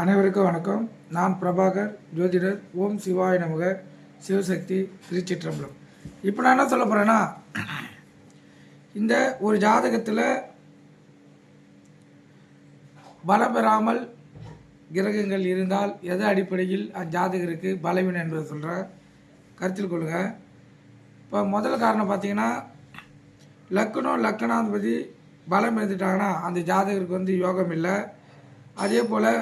அனைவருக்கும் வணக்கம். நான் பிரபாகர் ஜோதிடர் ஓம் சிவாய நமக சிவசக்தி திருச்சிற்றம்பலம். இப்போ நான் என்ன சொல்ல போகிறேன்னா இந்த ஒரு ஜாதகத்தில் பலம் பெறாமல் கிரகங்கள் இருந்தால் எது அடிப்படையில் அஜாதகருக்கு ஜாதகருக்கு பலவீனம் என்பதை சொல்கிறேன் கருத்தில் கொள்ளுங்கள் இப்போ முதல் காரணம் பார்த்தீங்கன்னா லக்னம் லக்கணாதிபதி பலம் இருந்துட்டாங்கன்னா அந்த ஜாதகருக்கு வந்து யோகம் இல்லை. அதே போல்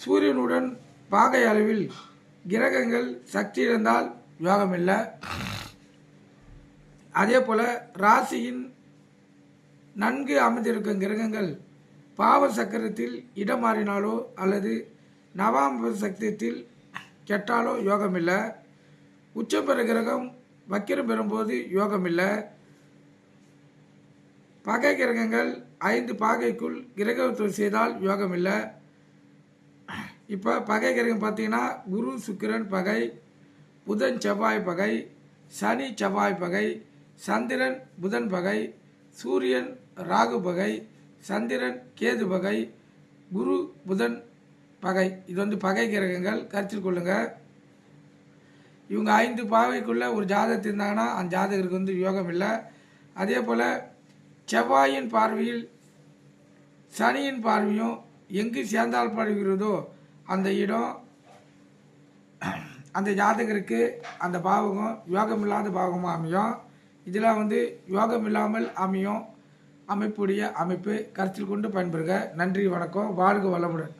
சூரியனுடன் பாகை அளவில் கிரகங்கள் சக்தி இருந்தால் யோகம் இல்லை அதே போல் ராசியின் நன்கு அமைந்திருக்கும் கிரகங்கள் பாவ சக்கரத்தில் இடம் மாறினாலோ அல்லது நவாம்ப சக்கரத்தில் கெட்டாலோ யோகம் இல்லை உச்சம் பெற கிரகம் வக்கிரம் பெறும்போது யோகம் இல்லை பகை கிரகங்கள் ஐந்து பாகைக்குள் கிரகத்துவம் செய்தால் யோகம் இல்லை இப்போ பகை கிரகம் பார்த்தீங்கன்னா குரு சுக்கிரன் பகை புதன் செவ்வாய் பகை சனி செவ்வாய் பகை சந்திரன் புதன் பகை சூரியன் ராகு பகை சந்திரன் கேது பகை குரு புதன் பகை. இது வந்து பகை கிரகங்கள் கருத்தில் கொள்ளுங்கள் இவங்க ஐந்து பாவைக்குள்ளே ஒரு ஜாதகத்தில் இருந்தாங்கன்னா அந்த ஜாதகருக்கு வந்து யோகம் இல்லை. அதே போல் செவ்வாயின் பார்வையில் சனியின் பார்வையும் எங்கு சேர்ந்தால் படுகிறதோ அந்த இடம் அந்த ஜாதகருக்கு அந்த பாவகம் யோகம் இல்லாத பாவகமாக அமையும். இதெல்லாம் வந்து யோகம் இல்லாமல் அமையும். அமைப்புடைய அமைப்பு கருத்தில் கொண்டு பயன்பெறுக. நன்றி வணக்கம். வாழ்க வளமுடன்.